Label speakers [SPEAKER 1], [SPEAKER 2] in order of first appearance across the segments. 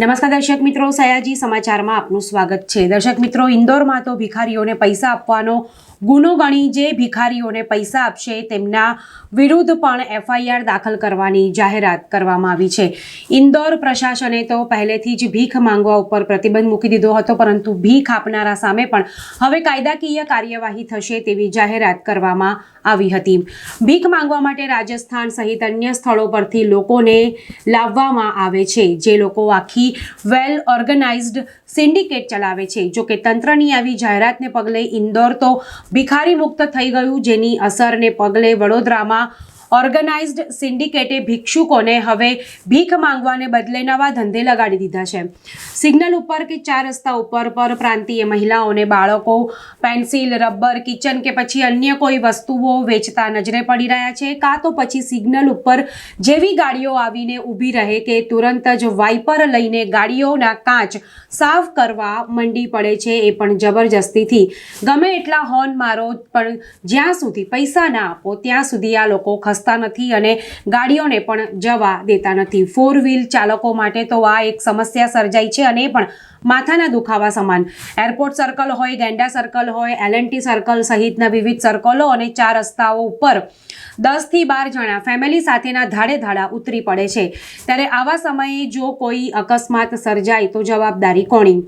[SPEAKER 1] નમસ્કાર દર્શક મિત્રો, સયાજી સમાચારમાં આપનું સ્વાગત છે. દર્શક મિત્રો, ઇન્દોરમાં તો ભિખારીઓને પૈસા આપવાનો ગુનો ગણી જે ભિખારીઓને પૈસા આપશે તેમના વિરુદ્ધ પણ એફઆઈઆર દાખલ કરવાની જાહેરાત કરવામાં આવી છે. ઇન્દોર પ્રશાસને તો પહેલેથી જ ભીખ માંગવા ઉપર પ્રતિબંધ મૂકી દીધો હતો, પરંતુ ભીખ આપનારા સામે પણ હવે કાયદાકીય કાર્યવાહી થશે તેવી જાહેરાત કરવામાં આવી હતી. ભીખ માંગવા માટે રાજસ્થાન સહિત અન્ય સ્થળો પરથી લોકોને લાવવામાં આવે છે. જે લોકો આખી વેલ ઓર્ગેનાઇઝડ સિન્ડિકેટ ચલાવે છે. જો કે તંત્રની આવી જાહેરાતને પગલે ઇન્દોર તો ભિખારી મુક્ત થઈ ગયું, જેની અસરને પગલે વડોદરામાં ઓર્ગેનાઇઝડ સિન્ડિકેટે ભિક્ષુકોને હવે ભીખ માંગવાને બદલે નવા ધંધે લગાડી દીધા છે. સિગ્નલ ઉપર કે ચાર રસ્તા ઉપર પર પ્રાંતીય મહિલાઓને બાળકો, પેન્સિલ, રબર, કિચન કે પછી અન્ય કોઈ વસ્તુઓ વેચતા નજરે પડી રહ્યા છે. કાં તો પછી સિગ્નલ ઉપર જેવી ગાડીઓ આવીને ઊભી રહે કે તુરંત જ વાઇપર લઈને ગાડીઓના કાચ સાફ કરવા મંડી પડે છે એ પણ જબરજસ્તીથી. ગમે એટલા હોર્ન મારો, પણ જ્યાં સુધી પૈસા ના આપો, ત્યાં સુધી આ લોકો ખસતા નથી અને ગાડીઓને પણ જવા દેતા નથી. ફોર વ્હીલ ચાલકો માટે તો આ એક સમસ્યા સર્જાઈ છે અને પણ માથાના દુખાવા સમાન. એરપોર્ટ સર્કલ હોય ગેંડા સર્કલ હોય એલએનટી સર્કલ સહિતના વિવિધ સર્કલો અને ચાર રસ્તાઓ ઉપર દસથી બાર જણા ફેમિલી સાથેના ધાડે ધાડા ઉતરી પડે છે. ત્યારે આવા સમયે જો કોઈ અકસ્માત સર્જાય તો જવાબદારી કોણી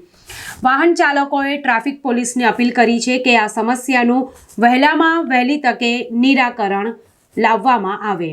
[SPEAKER 1] વાહન ચાલકોએ ટ્રાફિક પોલીસને અપીલ કરી છે કે આ સમસ્યાનું વહેલામાં વહેલી તકે નિરાકરણ લાવવામાં આવે.